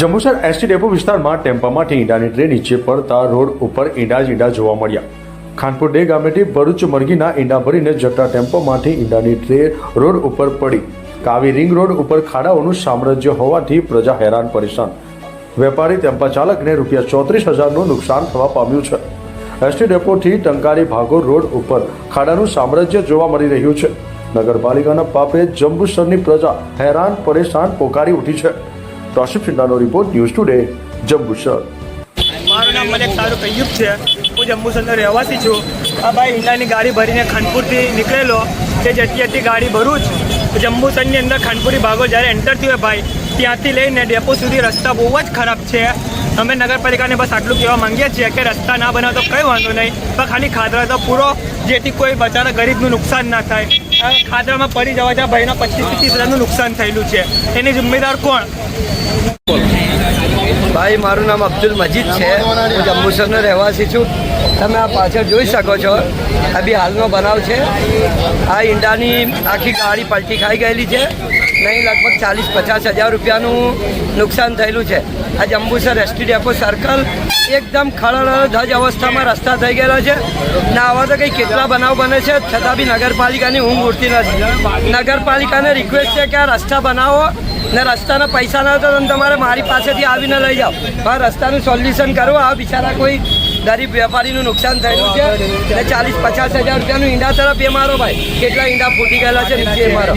Jambusar ST depot વિસ્તારમાં ટેમ્પામાંથી ઈંડાની tray નીચે પડતા રોડ ઉપર ઈંડા જ ઈંડા જોવા મળ્યા. ખાનપુર ડે ગામેથી ભરૂચ મરઘીના ઈંડા ભરીને જતા ટેમ્પોમાંથી ઈંડાની ટ્રે રોડ ઉપર પડી. કાવી રિંગ રોડ ઉપર ખાડાઓનું સામ્રાજ્ય હોવાથી પ્રજા હેરાન પરેશાન. વેપારી ટેમ્પા ચાલકને રૂપિયા ચોત્રીસ હજારનું નુકસાન થવા પામ્યું છે. એસટી ડેપોથી ટંકારી ભાગો રોડ ઉપર ખાડાનું સામ્રાજ્ય જોવા મળી રહ્યું છે. નગરપાલિકાના પાપે જંબુસરની પ્રજા હેરાન, પરેશાન, પોકારી ઉઠી છે. ટોશિપ સિંડાનો રિપોર્ટ ન્યૂઝ ટુડે જંબુસર. મારું નામ મલેક તારું કૈયુબ છે. હું જંબુસરનો રહેવાસી છું. આ ભાઈ ઈંડાની ગાડી ભરીને ખાનપુરથી નીકળેલો. તે જતી હતી ગાડી ભરું જ. જંબુસરની અંદર ખાનપુરી ભાગો જ્યારે એન્ટર થયો ભાઈ, ત્યાંથી લઈને ડેપો સુધી રસ્તા બહુ જ ખરાબ છે. અમે નગરપાલિકાને બસ આટલું કહેવા માંગીએ છીએ કે રસ્તા ના બનાવ તો કંઈ વાંધો નહીં, પણ ખાલી ખાદરા તો પૂરો, જેથી કોઈ બચારા ગરીબનું નુકસાન ના થાય. આ ખાતરામાં પડી જવા જ્યાં ભાઈના પચીસ ત્રીસ હજારનું નુકસાન થયેલું છે. એની જિમ્મેદાર કોણ? ભાઈ, મારું નામ અબ્દુલ મજીદ છે. હું જંબુસરનો રહેવાસી છું. તમે આ પાછળ જોઈ શકો છો. આ બી હાલનો બનાવ છે. આ ઈંડાની આખી ગાડી પલટી ખાઈ ગયેલી છે. નહીં, લગભગ ચાલીસ, પચાસ હજાર રૂપિયાનું નુકસાન થયેલું છે. આ જંબુસર એસટી ડેપો સર્કલ એકદમ ખળળ ધજ અવસ્થામાં રસ્તા થઈ ગયેલા છે. ના, આવા તો કંઈ કેટલા બનાવ બને છે? છતાં બી નગરપાલિકાની ઊંઘ ઉડતી નથી. નગરપાલિકાને રિક્વેસ્ટ છે કે આ રસ્તા બનાવો. ને રસ્તાના પૈસા ના તો તમે તમારે મારી પાસેથી આવીને લઈ જાઓ. પણ રસ્તાનું સોલ્યુશન કરો. આ બિચારા કોઈ ગરીબ વેપારીનું નુકસાન થયેલું છે. ને ચાલીસ પચાસ હજાર રૂપિયાનું ઈંડા તરફ એ મારો ભાઈ. કેટલા ઈંડા ફૂટી ગયેલા છે, નીચે મારો.